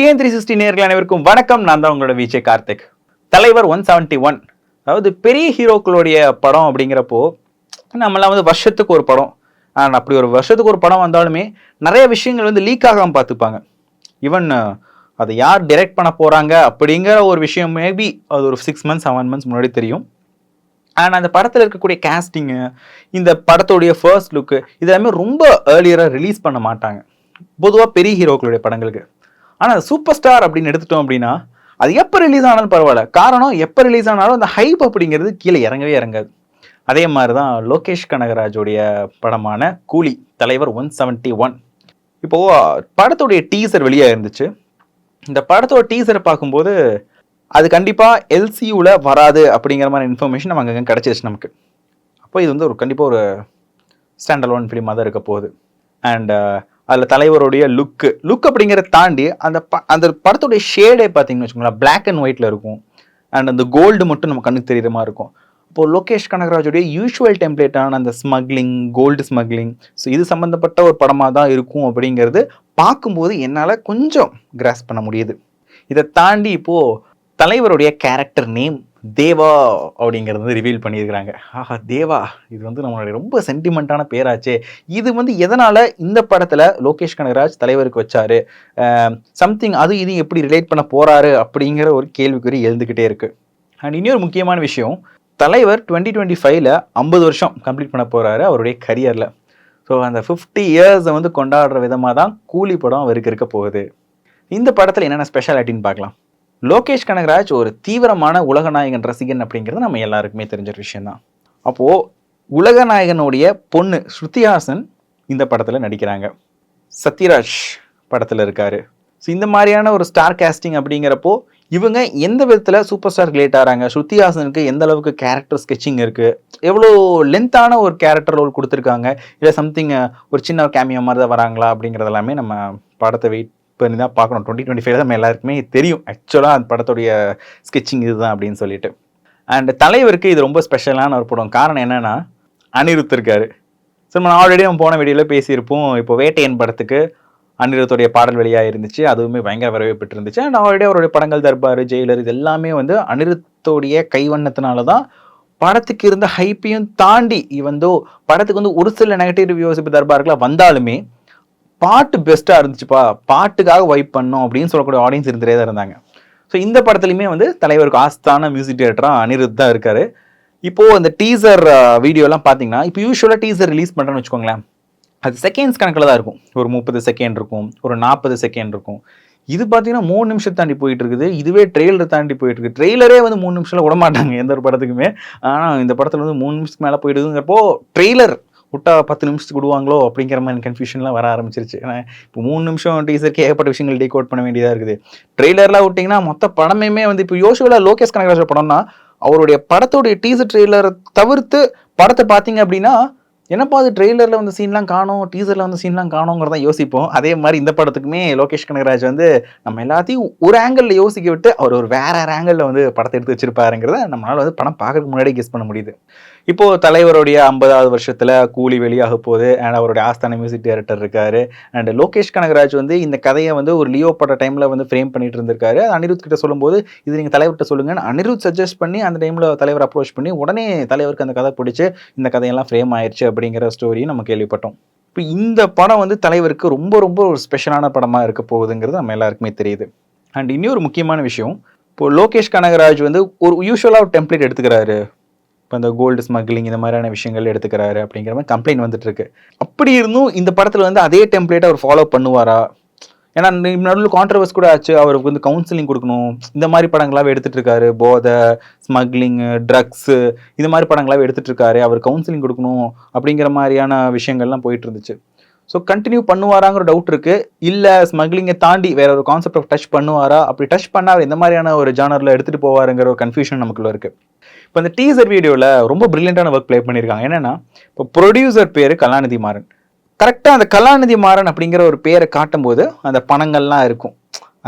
TN three sixty நேர்கள் அனைவருக்கும் வணக்கம். நான் தான் உங்களோட விஜய் கார்த்திக். தலைவர் ஒன் செவன்ட்டி ஒன். அதாவது பெரிய ஹீரோக்களுடைய படம் அப்படிங்கிறப்போ நம்மளாம் வந்து வருஷத்துக்கு ஒரு படம். அண்ட் அப்படி ஒரு வருஷத்துக்கு ஒரு படம் வந்தாலுமே நிறைய விஷயங்கள் வந்து லீக் ஆகாமல் பார்த்துப்பாங்க. ஈவன் அதை யார் டிரெக்ட் பண்ண போகிறாங்க அப்படிங்கிற ஒரு விஷயம் மேபி அது ஒரு சிக்ஸ் மந்த்ஸ் செவன் மந்த்ஸ் முன்னாடி தெரியும். அண்ட் அந்த படத்தில் இருக்கக்கூடிய கேஸ்டிங்கு இந்த படத்துடைய ஃபர்ஸ்ட் லுக்கு இதெல்லாமே ரொம்ப ஏர்லியராக ரிலீஸ் பண்ண மாட்டாங்க. பொதுவாக பெரிய ஹீரோக்களுடைய படங்களுக்கு. ஆனால் சூப்பர் ஸ்டார் அப்படின்னு எடுத்துட்டோம் அப்படின்னா அது எப்போ ரிலீஸ் ஆனாலும் பரவாயில்ல. காரணம் எப்போ ரிலீஸ் ஆனாலும் அந்த ஹைப் அப்படிங்கிறது கீழே இறங்கவே இறங்காது. அதே மாதிரி தான் லோகேஷ் கனகராஜுடைய படமான கூலி தலைவர் ஒன் செவன்ட்டி ஒன் இப்போது படத்துடைய டீசர் வெளியாக இருந்துச்சு. இந்த படத்தோட டீசரை பார்க்கும்போது அது கண்டிப்பாக எல்சியூவில் வராது அப்படிங்கிற மாதிரி இன்ஃபர்மேஷன் நமக்கு அங்கே கிடச்சிருச்சு நமக்கு. அப்போ இது வந்து ஒரு கண்டிப்பாக ஒரு ஸ்டாண்டர்ட் ஒன் ஃபிலிமாக தான் இருக்க போகுது. அண்ட் அதில் தலைவருடைய லுக்கு லுக் அப்படிங்கிறத தாண்டி அந்த ப அந்த படத்துடைய ஷேடே பார்த்தீங்கன்னு வச்சுக்கோங்களேன் பிளாக் அண்ட் ஒயிட்டில் இருக்கும். அண்ட் அந்த கோல்டு மட்டும் நம்ம கண்ணுக்கு தெரியுற மாதிரி இருக்கும். இப்போ லோகேஷ் கனகராஜுடைய யூஷுவல் டெம்ப்ளேட்டான அந்த ஸ்மக்லிங் கோல்டு ஸ்மக்லிங் ஸோ இது சம்மந்தப்பட்ட ஒரு படமாக தான் இருக்கும் அப்படிங்கிறது பார்க்கும்போது என்னால் கொஞ்சம் கிராஸ் பண்ண முடியுது. இதை தாண்டி இப்போது தலைவருடைய கேரக்டர் நேம் தேவா அப்படிங்கிறது வந்து ரிவீல் பண்ணியிருக்கிறாங்க. ஆஹா தேவா இது வந்து நம்மளுடைய ரொம்ப சென்டிமெண்ட்டான பேராச்சே. இது வந்து எதனால் இந்த படத்தில் லோகேஷ் கனகராஜ் தலைவருக்கு வச்சாரு? சம்திங் அது இது எப்படி ரிலேட் பண்ண போகிறாரு அப்படிங்கிற ஒரு கேள்விக்குறி எழுந்துக்கிட்டே இருக்குது அண்ட் இன்னொரு முக்கியமான விஷயம் தலைவர் டுவெண்ட்டி டுவெண்ட்டி ஃபைவ்ல ஐம்பது வருஷம் கம்ப்ளீட் பண்ண போகிறாரு அவருடைய கரியரில் ஸோ அந்த ஃபிஃப்டி இயர்ஸை வந்து கொண்டாடுற விதமாக தான் கூலி படம் அவருக்கு இருக்க போகுது. இந்த படத்தில் என்னென்ன ஸ்பெஷாலிட்டின்னு பார்க்கலாம். லோகேஷ் கனகராஜ் ஒரு தீவிரமான உலகநாயகன் ரசிகன் அப்படிங்கிறது நம்ம எல்லாருக்குமே தெரிஞ்ச விஷயம் தான் அப்போது உலகநாயகனுடைய பொண்ணு ஸ்ருதிஹாசன் இந்த படத்தில் நடிக்கிறாங்க. சத்யராஜ் படத்தில் இருக்கார். ஸோ இந்த மாதிரியான ஒரு ஸ்டார் கேஸ்டிங் அப்படிங்கிறப்போ இவங்க எந்த விதத்தில் சூப்பர் ஸ்டார் ரிலேட் ஆகிறாங்க ஸ்ருதிஹாசனுக்கு எந்த அளவுக்கு கேரக்டர் ஸ்கெச்சிங் இருக்குது எவ்வளோ லென்த்தான ஒரு கேரக்டர் ரோல் கொடுத்துருக்காங்க? இல்லை சம்திங் ஒரு சின்ன ஒரு கேமியோ மாதிரி தான் வராங்களா அப்படிங்கிறதெல்லாமே நம்ம படத்தை வெயிட் பண்ணி தான் பார்க்கணும். டுவெண்ட்டி டுவெண்ட்டி ஃபைவ் நம்ம எல்லாருக்குமே தெரியும். ஆக்சுவலாக அந்த படத்துடைய ஸ்கெச்சிங் இதுதான் அப்படின்னு சொல்லிட்டு. அண்ட் தலைவருக்கு இது ரொம்ப ஸ்பெஷலான ஒரு படம். காரணம் என்னென்னா அனிருத் இருக்காரு. ஸோ நம்ம ஆல்ரெடி நம்ம போன வீடியோவில் பேசியிருப்போம். இப்போ வேட்டையன் படத்துக்கு அனிருத்துடைய பாடல் வெளியாக இருந்துச்சு. அதுவுமே பயங்கர வரவேற்பட்டு இருந்துச்சு அண்ட் ஆல்ரெடி அவருடைய படங்கள் தர்பார் ஜெயிலர் இது எல்லாமே வந்து அனிருத்தோடைய கைவண்ணத்தினால தான் படத்துக்கு இருந்த ஹைப்பையும் தாண்டி இவந்தோ படத்துக்கு வந்து ஒரு சில நெகட்டிவ் ரிவ்யூஸ் இப்போ தர்பாருக்குலாம் வந்தாலுமே பாட்டு பெஸ்ட்டாக இருந்துச்சுப்பா. பாட்டுக்காக வைப் பண்ணோம் அப்படின்னு சொல்லக்கூடிய ஆடியன்ஸ் இருந்துகிட்டே தான் இருந்தாங்க. ஸோ இந்த படத்துலையுமே வந்து தலைவருக்கு ஆஸ்தான மியூசிக் டேரக்டராக அனிருத் தான் இருக்கார். இப்போது அந்த டீசர் வீடியோலாம் பார்த்தீங்கன்னா இப்போ யூஸ்வலாக டீசர் ரிலீஸ் பண்ணுறேன்னு வச்சுக்கோங்களேன். அது செகண்ட்ஸ் கணக்கில் தான் இருக்கும். ஒரு முப்பது செகண்ட் இருக்கும் ஒரு நாற்பது செகண்ட் இருக்கும். இது பார்த்தீங்கன்னா மூணு நிமிஷம் தாண்டி போயிட்டு இருக்குது. இதுவே ட்ரெய்லர் தாண்டி போயிட்டு இருக்கு. ட்ரெய்லரே வந்து மூணு நிமிஷம்ல விட மாட்டாங்க எந்த ஒரு படத்துக்குமே. ஆனால் இந்த படத்தில் வந்து மூணு நிமிஷத்துக்கு மேலே போயிடுதுங்கிறப்போ ட்ரெய்லர் விட்டா பத்து நிமிஷத்துக்கு விடுவாங்களோ அப்படிங்கிற மாதிரி கன்ஃபியூஷன்லாம் வர ஆரம்பிச்சிருச்சு. ஏன்னா இப்போ மூணு நிமிஷம் டீசருக்கு ஏகப்பட்ட விஷயங்கள் டீகோட் பண்ண வேண்டியதாக இருக்குது. ட்ரெய்லர்லாம் விட்டிங்கன்னா மொத்த படமே வந்து இப்போ யோசுவலாக லோகேஷ் கனகராஜ் படம்னா அவருடைய படத்தோடைய டீசர் ட்ரெய்லரை தவிர்த்து படத்தை பார்த்தீங்க அப்படின்னா என்னப்பா அது ட்ரெய்லரில் வந்து சீன்லாம் காணும் டீசரில் வந்து சீன்லாம் காணுங்கிறத யோசிப்போம். அதே மாதிரி இந்த படத்துக்குமே லோகேஷ் கனகராஜ் வந்து நம்ம எல்லாத்தையும் ஒரு ஆங்கிளில் யோசிக்க விட்டு அவர் ஒரு வேற ஆங்கிளில் வந்து படத்தை எடுத்து வச்சிருப்பாருங்கிறத நம்மளால் வந்து படம் பார்க்கறதுக்கு முன்னாடி கெஸ் பண்ண முடியுது. இப்போது தலைவருடைய ஐம்பதாவது வருஷத்தில் கூலி வெளியாக போகுது அண்ட் அவருடைய ஆஸ்தான மியூசிக் டைரக்டர் இருக்காரு அண்ட் லோகேஷ் கனகராஜ் வந்து இந்த கதையை வந்து ஒரு லியோ பட டைமில் வந்து ஃப்ரேம் பண்ணிட்டு இருந்திருக்காரு. அனிருத் கிட்ட சொல்லும்போது இது நீங்கள் தலைவர்கிட்ட சொல்லுங்கன்னு அனிருத் சஜஸ்ட் பண்ணி அந்த டைமில் தலைவர் அப்ரோச் பண்ணி உடனே தலைவருக்கு அந்த கதை பிடிச்சி இந்த கதையெல்லாம் ஃப்ரேம் ஆயிடுச்சு அப்படிங்கிற ஸ்டோரியும் நம்ம கேள்விப்பட்டோம். இப்போ இந்த படம் வந்து தலைவருக்கு ரொம்ப ரொம்ப ஒரு ஸ்பெஷலான படமாக இருக்க போகுதுங்கிறது நம்ம எல்லாருக்குமே தெரியுது. அண்ட் இன்னொரு முக்கியமான விஷயம் இப்போ லோகேஷ் கனகராஜ் வந்து ஒரு யூஸ்வலாக ஒரு டெம்ப்ளேட் எடுத்துக்கிறாரு. இப்போ இந்த கோல்டு ஸ்மக்லிங் இந்த மாதிரியான விஷயங்கள் எடுத்துக்கிறாரு அப்படிங்கிற மாதிரி கம்ப்ளைண்ட் வந்துட்டு இருக்கு அப்படி இருந்தும் இந்த படத்தில் வந்து அதே டெம்ப்ளேட்டை அவர் ஃபாலோ பண்ணுவாரா? ஏன்னா நடுவில் கான்ட்ரவர்ஸ் கூட ஆச்சு. அவருக்கு வந்து கவுன்சிலிங் கொடுக்கணும். இந்த மாதிரி படங்களாவே எடுத்துட்டு இருக்காரு போதை ஸ்மக்லிங்கு ட்ரக்ஸு இந்த மாதிரி படங்களாவே எடுத்துட்டு இருக்காரு அவர் கவுன்சிலிங் கொடுக்கணும் அப்படிங்கிற மாதிரியான விஷயங்கள்லாம் போயிட்டு இருந்துச்சு ஸோ கண்டினியூ பண்ணுவாராங்கிற டவுட் இருக்கு. இல்லை ஸ்மக்லிங்கை தாண்டி வேற ஒரு கான்செப்ட் டச் பண்ணுவாரா? அப்படி டச் பண்ணா இந்த எந்த மாதிரியான ஒரு ஜானரில் எடுத்துகிட்டு போவாருங்கிற ஒரு கன்ஃபியூஷன் நமக்குள்ள இருக்கு. இப்போ இந்த டீசர் வீடியோவில் ரொம்ப பிரில்லியண்டான ஒர்க் ப்ளே பண்ணியிருக்காங்க என்னன்னா இப்போ ப்ரொடியூசர் பேர் கலாநிதி மாறன். கரெக்டாக அந்த கலாநிதி மாறன் அப்படிங்கிற ஒரு பேரை காட்டும்போது அந்த பணங்கள்லாம் இருக்கும்.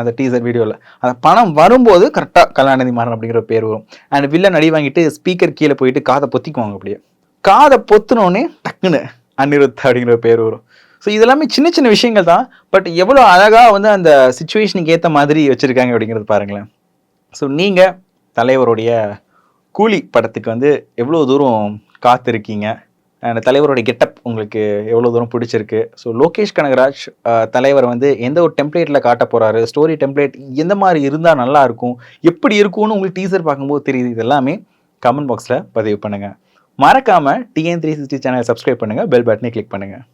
அந்த டீசர் வீடியோவில் அந்த பணம் வரும்போது கரெக்டாக கலாநிதி மாறன் அப்படிங்கிற பேர் வரும். அண்ட் வில்லன் அடி வாங்கிட்டு ஸ்பீக்கர் கீழே போயிட்டு காதை பொத்திக்குவாங்க அப்படியே. காதை பொத்துனோடனே டக்குன்னு அனிருத் அப்படிங்கிற ஒரு பேர் வரும். ஸோ இதெல்லாமே சின்ன சின்ன விஷயங்கள் தான். பட் எவ்வளோ அழகாக வந்து அந்த சுச்சுவேஷனுக்கு ஏற்ற மாதிரி வச்சுருக்காங்க அப்படிங்கிறது பாருங்களேன். ஸோ நீங்கள் தலைவருடைய கூலி படத்துக்கு வந்து எவ்வளோ தூரம் காத்திருக்கீங்க? அந்த தலைவருடைய கெட்டப் உங்களுக்கு எவ்வளோ தூரம் பிடிச்சிருக்கு? ஸோ லோகேஷ் கனகராஜ் தலைவர் வந்து எந்த ஒரு டெம்ப்ளேட்டில் காட்ட போகிறாரு ஸ்டோரி டெம்ப்ளேட் எந்த மாதிரி இருந்தால் நல்லாயிருக்கும் எப்படி இருக்கும்னு உங்களுக்கு டீசர் பார்க்கும்போது தெரியுது. இதெல்லாமே கமெண்ட் பாக்ஸில் பதிவு பண்ணுங்கள் மறக்காமல் TN three sixty channel subscribe பண்ணுங்கள் பெல் பட்டனை கிளிக் பண்ணுங்கள்